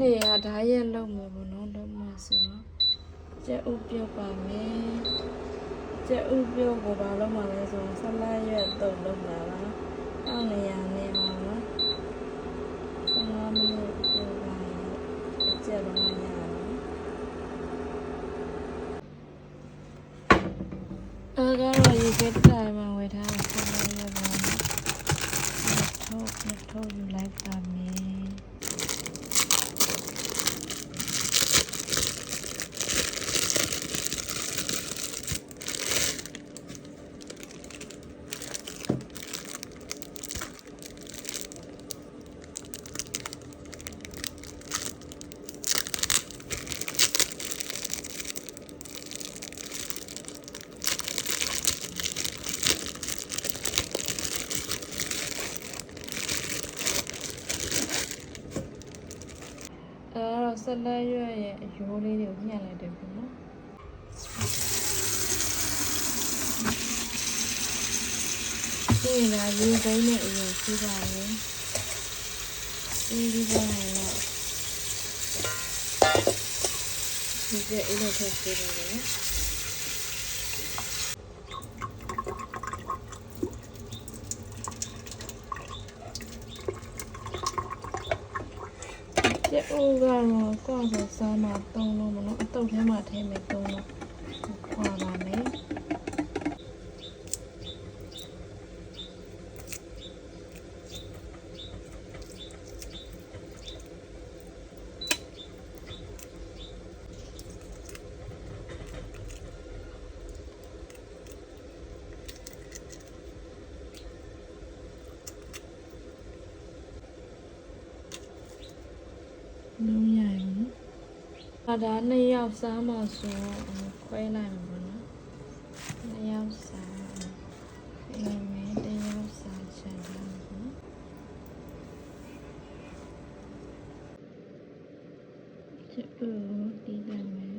နေရဓာရက်လုံးမှာဘနော်လုံးမှာဆိုတော့ကျက်ဥပြုတ်ပါမယ်ကျက်ဥပြုတ်ကိုဘာလုံးမှာလဲဆိုတော့ဆက်လက်ရက်တုံလုံးလာပါအောက်နေရနေပါပါ15မိနစ်ပြုတ်ပါရင်ကျက်လုံးရရတယ်အဲကတော့ရေကက်တိုင်မှာဝယ်ထားတဲ့ဆက်လက်ရက်ပါမယ်ထုတ်ထုတ်ယူလိုက်ပါမယ် အဲတော့ဆက်လက်ရွက်ရဲ့အရိုးလေးတွေကိုညှက်လိုက်တယ်ပေါ့နော်ဒီလာရေစိမ့်နဲ့အရင်စီးပါလေစီးပြီးတော့တော့ဒီကအဲ့လိုထပ်ပေးတယ်နော် ကျအိုးကတော့ကောက်ဆိုစားမှသုံးလို့မနော်အတုပ်ထဲမှာထည့်မယ်သုံးလို့ခွာပါမယ် လုံးရရင်နော်။ဒါဒါနှစ်ယောက်စားမှဆိုတော့ခွဲလိုက်မှာပေါ့နော်။နှစ်ယောက်စားအဲမဲတစ်ယောက်စားချင်တာနော်။ချစ်ဦးတီးတယ်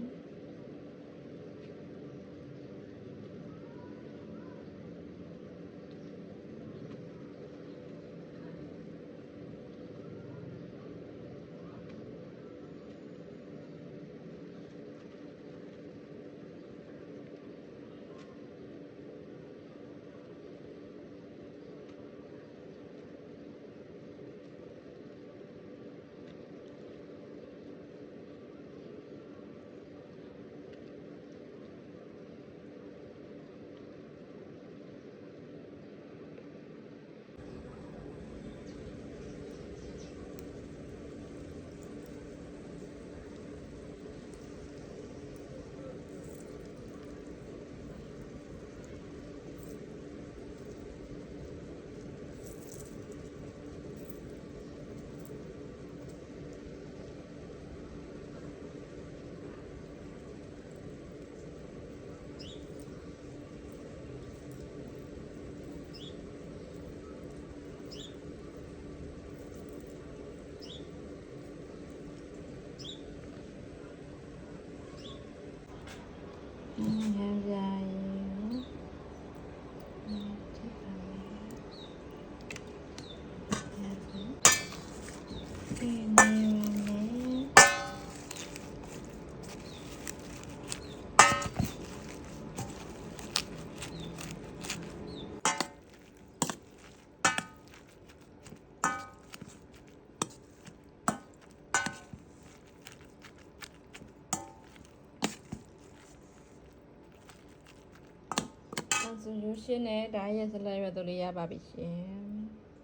အဲဆိုရုပ်ရှင်နဲ့ဓာတ်ရက်စလက်ရွက်တို့လေးရပါပြီရှင်